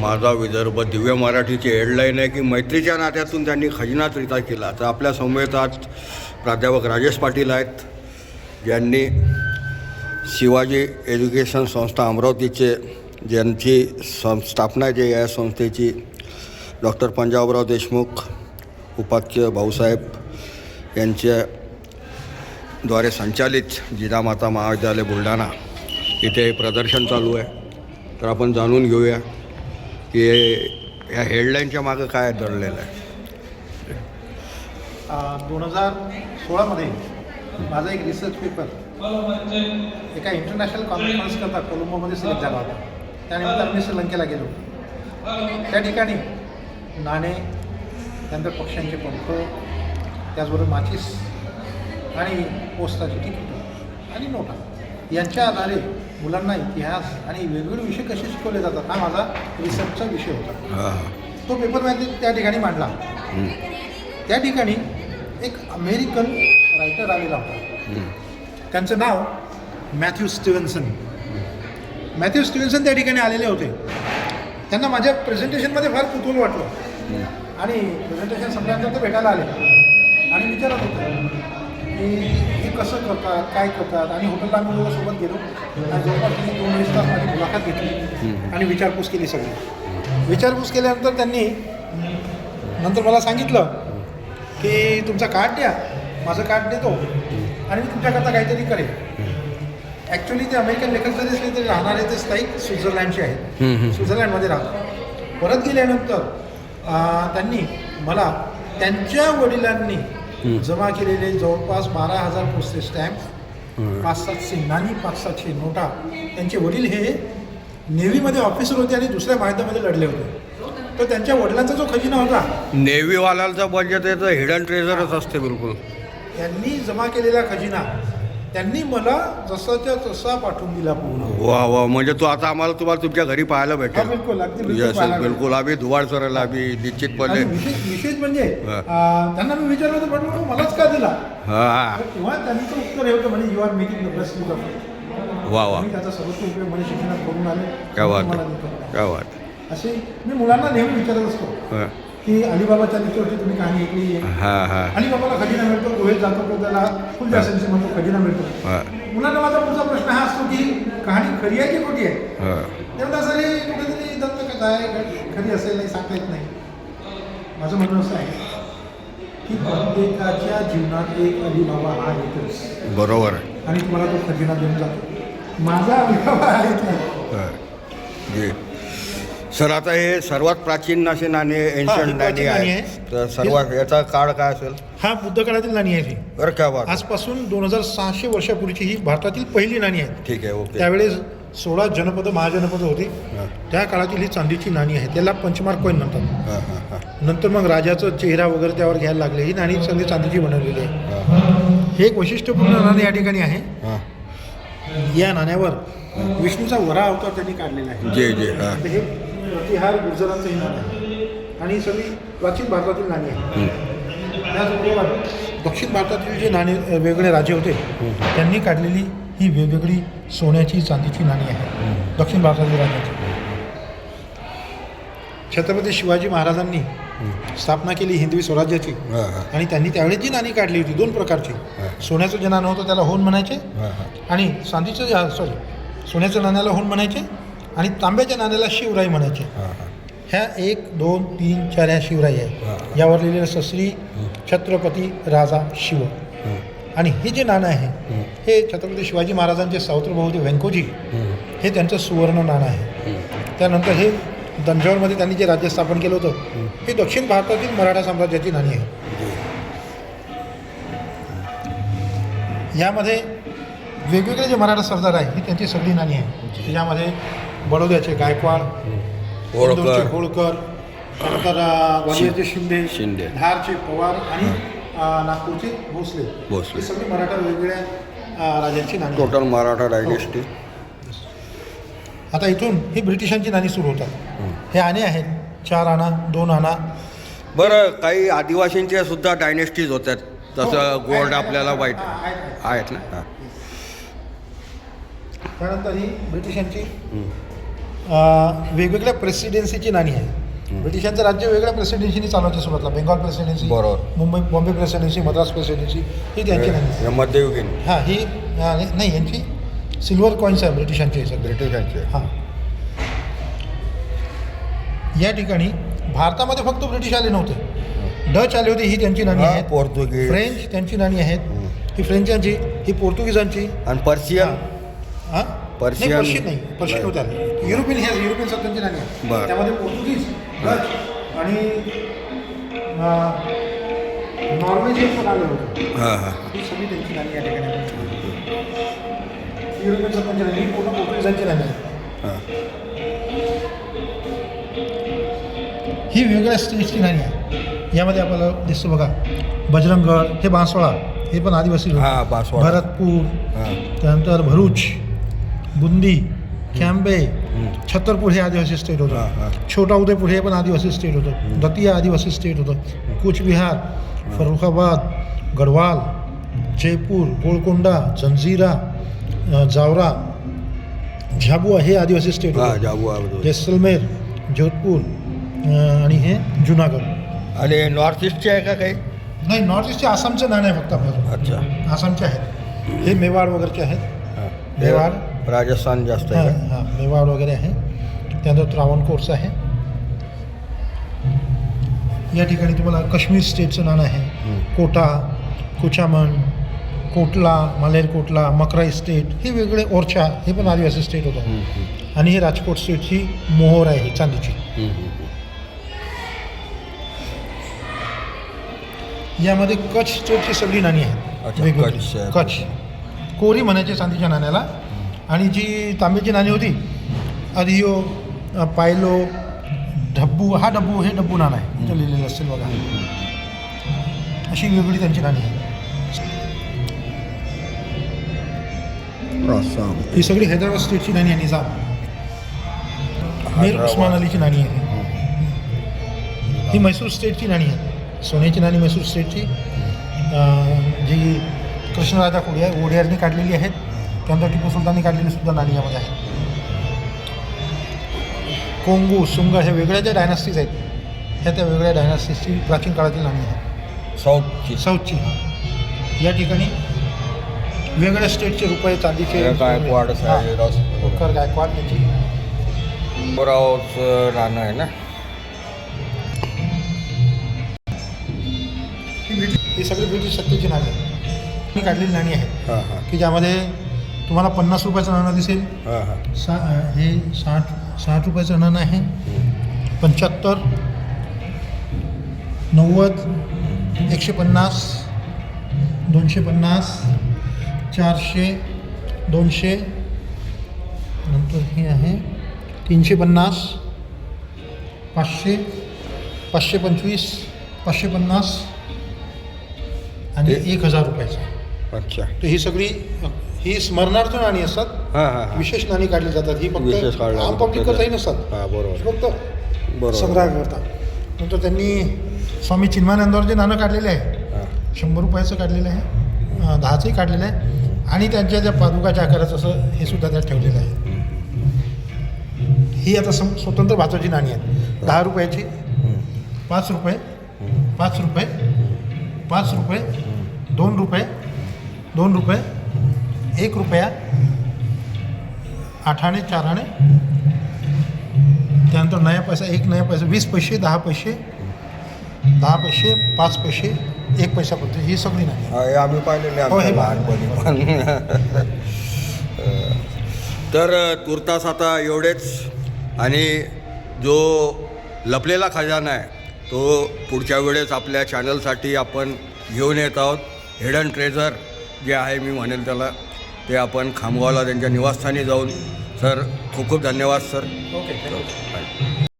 माझा विदर्भ दिव्य मराठीची हेडलाईन आहे की मैत्रीच्या नात्यातून त्यांनी खजिनाच रिता केला. तर आपल्या समवेत आज प्राध्यापक राजेश पाटील आहेत. ज्यांनी शिवाजी एज्युकेशन संस्था अमरावतीचे ज्यांची सं स्थापना जी आहे या संस्थेची डॉक्टर पंजाबराव देशमुख उपाख्य भाऊसाहेब यांच्या द्वारे संचालित जिजामाता महाविद्यालय बुलढाणा. इथे प्रदर्शन चालू आहे. तर आपण जाणून घेऊया. की या हेडलाईनच्या मागं काय दडलेलं आहे? दोन हजार सोळामध्ये माझा एक रिसर्च पेपर एका इंटरनॅशनल कॉन्फरन्स करता कोलंबोमध्ये सिलेक्ट झाला होता. त्यानिमित्तानं मी श्रीलंकेला गेलो. त्या ठिकाणी नाणे त्यानंतर पक्ष्यांचे पंख त्याचबरोबर माचीस आणि पोस्टाची तिकीट आणि नोटा. यांच्या आधारे मुलांना इतिहास आणि वेगवेगळे विषय कसे शिकवले जातात हा माझा रिसर्चचा विषय होता. हां तो पेपर मी त्या ठिकाणी मांडला. त्या ठिकाणी एक अमेरिकन रायटर आलेला होता. त्यांचं नाव मॅथ्यू स्टिव्हन्सन मॅथ्यू स्टिव्हन्सन त्या ठिकाणी आलेले होते. त्यांना माझ्या प्रेझेंटेशनमध्ये फार कुतूहल वाटलं. आणि प्रेझेंटेशन संपल्यानंतर ते भेटायला आले. आणि विचारत होते की कसं करतात काय करतात? आणि हॉटेलला आम्ही सोबत गेलो. आणि जवळपास त्यांनी दोन अडीच तास माझी मुलाखत घेतली. आणि विचारपूस केली सगळी. विचारपूस केल्यानंतर त्यांनी नंतर मला सांगितलं की तुमचा कार्ड द्या. माझं कार्ड देतो. आणि मी तुमच्याकरता काहीतरी करेन. ॲक्च्युली ते अमेरिकन लेखक जरी असले तरी राहणारे ते स्थायिक स्वित्झर्लंडचे आहेत. स्वित्झर्लंडमध्ये राहतात. परत गेल्यानंतर त्यांनी मला त्यांच्या वडिलांनी. जमा केलेले जवळपास बारा हजार पोस्टेज स्टॅम्प. पाच सातशे नाणी पाच सातशे नोटा. त्यांचे वडील हे नेव्हीमध्ये ऑफिसर होते आणि दुसऱ्या महायुद्धामध्ये लढले होते. तर त्यांच्या वडिलांचा जो खजिना होता नेव्हीवाल्यांचं बजेट आहे तर हिडन ट्रेझरच असते बिलकुल. त्यांनी जमा केलेला खजिना त्यांनी मला जसाच्या तसा पाठवून दिला पूर्ण. वा वा म्हणजे तू आता आम्हाला तुम्हाला तुमच्या घरी पाहायला भेटेल. बिलकुल अगदी बिलकुल येस पाहायला बिलकुल. आम्ही धुवाड सरायला आम्ही निश्चितपणे आणि विशेष विशेष म्हणजे. अं, त्यांना मी विचारलं होतं पण मग मलाच का दिला हां. तर तेव्हा त्यांचं उत्तर हे होतं म्हणजे you are making the best use of वा वा. मी त्याचा सर्वोत्तम उपयोग म्हणजे शिक्षणात करून आले. काय वाट. देतो. काय वाट. असे मी मुलांना नेहमी विचारत असतो हां. की अलिबाबाच्या लिस्टवरची तुम्ही कहाणी ऐकली आहे? हां हां. अलिबाबाला खजिना मिळतो गुहेत जातो तो त्याला फुल जासेन्सी म्हणतो खजिना मिळतो. हां. मुलांना माझा पुढचा प्रश्न हा असतो की कहाणी खरी आहे की खोटी आहे? हां. तेवढा सारी कुठेतरी दंतकथा आहे खरी असेल नाही सांगता येत नाही. माझं म्हणणं असं आहे. की प्रत्येकाच्या जीवनात एक अलिबाबा हा येतोच बरोबर. आहे आणि तुम्हाला तो खजिना देऊन जातो. माझा अलिबाबा आहे तो. हां. जी. सर आता हे सर्वात प्राचीन असे नाणे एन्शंट हे नाणी आहे आहे. तर सर्वात याचा काळ काय असेल? हा बुद्ध काळातील नाणी आहे ही. बरं काय वाट आजपासून दोन हजार सहाशे वर्षापूर्वीची ही भारतातील पहिली नाणी आहेत. ठीक आहे ओके. त्यावेळेस सोळा जनपद महाजनपद होती. हां त्या काळातील ही चांदीची नाणी आहे त्याला पंचमार्क कॉईन म्हणतात. हां हां हां. नंतर मग राजाचं चेहरा वगैरे त्यावर घ्यायला लागले. ही नाणी सगळी चांदीची बनवलेली आहे. हां एक वैशिष्ट्यपूर्ण नाणं या ठिकाणी आहे. हां. या नाण्यावर विष्णूचा वरा अवतार त्यांनी काढलेला आहे. जे जे हां. तर हे प्रतिहार गुर्जरांचं हे नाणं आहे. आणि ही सगळी प्राचीन भारतातील नाणी आहे. त्याचबरोबर दक्षिण भारतातील जे नाणे वेगवेगळे राजे होते त्यांनी काढलेली ही वेगवेगळी सोन्याची चांदीची नाणी आहे दक्षिण भारतातील राजाची. छत्रपती शिवाजी महाराजांनी स्थापना केली हिंदवी स्वराज्याची. आणि त्यांनी त्यावेळेस जी नाणी काढली होती दोन प्रकारची. सोन्याचं जे नाणं होतं त्याला होन म्हणायचे. आणि चांदीचं जे सॉरी सोन्याच्या नाण्याला होन म्हणायचे. आणि तांब्याच्या नाण्याला शिवराई म्हणायचे. ह्या एक दोन तीन चार ह्या शिवराई आहे. यावर लिहिलेलं असतं श्री छत्रपती राजा शिव. आणि हे जे नाणं आहे हं. छत्रपती शिवाजी महाराजांचे सावत्रभाऊ होते व्यंकोजी हं. त्यांचं सुवर्ण नाणं आहे. त्यानंतर हे दंजावरमध्ये त्यांनी जे राज्य स्थापन केलं होतं हे दक्षिण भारतातील मराठा साम्राज्याची नाणी आहे यामध्ये वेगवेगळे जे मराठा सरदार आहे ही त्यांची सगळी नाणी आहे यामध्ये बडोद्याचे गायकवाड होळकर. ग्वाल्हेरचे शिंदे शिंदे. धारचे पवार आणि नागपूरचे भोसले. भोसले. ही सगळी मराठा वेगवेगळ्या राजांची नाणी. टोटल मराठा डायनेस्टी आता इथून ही ब्रिटिशांची नाणी सुरू होतात. हे आणे आहेत. चार आणा दोन आणा. बरं काही आदिवासींच्या सुद्धा डायनेस्टीज होत्यात जसं हो, गोल्ड आपल्याला वाईट. आहेत, ना? हां. त्यानंतर ही ब्रिटिशांची. अं, वेगवेगळ्या प्रेसिडेन्सीची नाणी आहे ब्रिटिशांचं राज्य वेगळ्या प्रेसिडेन्सीनी चालवायचं सुरुवातला. बेंगॉल प्रेसिडेन्सी बरोबर. मुंबई बॉम्बे प्रेसिडेन्सी मद्रास प्रेसिडेन्सी ही त्यांची नाणी. हे मध्ययुगीन. हां ही अं, नाही यांची सिल्वर कॉईन्स आहे ब्रिटिशांची सगळे ब्रिटिशांचे हां. या ठिकाणी भारतामध्ये फक्त ब्रिटिश आले नव्हते. डच आले होते ही त्यांची नाणी आहेत. पोर्तुगीज. फ्रेंच त्यांची नाणी आहेत. ही फ्रेंचांची ही पोर्तुगीजांची आणि पर्शियन हां. पर्शियन- नाही, पर्शियन नाही. पर्शियन होते आले युरोपियन हे युरोपियन सत्तांची नाणी आहेत. त्यामध्ये पोर्तुगीज डच आणि नॉर्वेजियन पण आले होते. हां हां. ही सगळी त्यांची नाणी या ठिकाणी ही पूर्ण पोर्तुगीजांची हां. ही वेगळ्या स्टेजची नाणी आहे. यामध्ये आपल्याला दिसतं बघा बजरंगगड हे बांसवाडा हे पण आदिवासी. हा. भरतपूर त्यानंतर भरूच बुंदी कॅम्बे. छतरपूर हे आदिवासी स्टेट होतं. हां. छोटा उदयपूर हे पण आदिवासी स्टेट होतं. दतिया आदिवासी स्टेट होतं. कूचबिहार फरुखाबाद गढवाल जयपूर गोलकोंडा जंजिरा जावरा झाबुआ हे आदिवासी स्टेट हां जाबू जैसलमेर जोधपूर आणि हे जुनागड. आणि नॉर्थ ईस्टचे आहे का काही? नाही नॉर्थ ईस्टचे आसामचे नाणे आहे फक्त आपल्याला अच्छा. आसामचे आहेत. हे मेवाड वगैरेचे आहेत. मेवाड. राजस्थान जास्त आहे हां मेवाड वगैरे आहे. त्यानंतर त्रावणकोरचं आहे. या ठिकाणी तुम्हाला काश्मीर स्टेटचं नाणं आहे. कोटा कुचामन कोटला मालेर कोटला मकराई स्टेट हे वेगळे ओरछा हे पण आदिवासी स्टेट होतं. आणि ही राजकोट स्टेटची मोहोर आहे ही चांदीची. यामध्ये कच्छ स्टेटची सगळी नाणी आहेत. वेगवेगळी. कच्छ आहे. कोरी म्हणायचे चांदीच्या नाण्याला. आणि जी तांब्याची नाणी होती अधियो अ, पायलो डब्बू हा डब्बू हे डब्बू नाणं आहे. इथं लिहिलेलं असेल बघा. अशी वेगळी त्यांची नाणी आहे आसाम ही सगळी हैदराबाद स्टेटची नाणी आहे निजाम मीर. उस्मान अलीची नाणी आहे ही म्हैसूर स्टेटची नाणी आहे सोन्याची नाणी म्हैसूर स्टेटची. जी कृष्णराजा कोडी आहे ओडियारनी काढलेली आहेत. त्यानंतर टिपू सुलताननी काढलेली सुद्धा नाणी यामध्ये आहे कोंगू सुंगा ह्या वेगळ्या ज्या डायनास्टीज आहेत ह्या त्या वेगळ्या डायनास्टीजची प्राचीन काळातील नाणी आहे साऊथची. साऊथची. या ठिकाणी वेगळ्या स्टेटचे रुपये चांदीचे. गायकवाड. साहेब होतकर गायकवाड यांची रावचं नाणं आहे ना? ही सगळी ब्रिटिश सत्तेची नाणी मी काढलेली नाणी आहेत. हां हां. की ज्यामध्ये तुम्हाला पन्नास रुपयाचं नाणं दिसेल. हां हां. सा हे साठ साठ रुपयाचं नाणं आहे. पंच्याहत्तर नव्वद एकशे पन्नास दोनशे पन्नास चारशे दोनशे नंतर हे आहे तीनशे पन्नास पाचशे पाचशे पंचवीस पाचशे पन्नास आणि एक हजार रुपयाचं. अच्छा. तर ही सगळी ही स्मरणार्थ नाणी असतात. हां विशेष नाणी काढली जातात. ही फक्त आम नसतात. हां बरोबर. फक्त बरोबर. संग्रह करतात. नंतर त्यांनी स्वामी चिन्मानंदावर जे नाणं काढलेले आहे शंभर रुपयाचं काढलेलं आहे दहाचंही काढलेलं आहे. आणि त्यांच्या ज्या पादुकाच्या आकाराचं असं हे सुद्धा त्यात ठेवलेलं आहे. ही आता सम स्वतंत्र भाताची नाणी आहेत. दहा रुपयाची पाच रुपये पाच रुपये पाच रुपये दोन रुपये दोन रुपये एक रुपया आठ आणे चार आणे त्यानंतर नया पैसा एक नया पैसा वीस पैसे दहा पैसे दहा पैसे पाच पैसे एक पैसा पडते ही सगळी नाही. हा, आम्ही पाहिलेले हो, हे लहानपणी पण. तर तुर्तास आता एवढेच. आणि जो लपलेला खजाना आहे तो पुढच्या वेळेस आपल्या चॅनलसाठी आपण घेऊन येत आहोत. हिडन ट्रेझर जे आहे मी म्हणेल त्याला ते आपण खामगावला त्यांच्या निवासस्थानी जाऊन. सर खूप खूप धन्यवाद सर. Okay thank you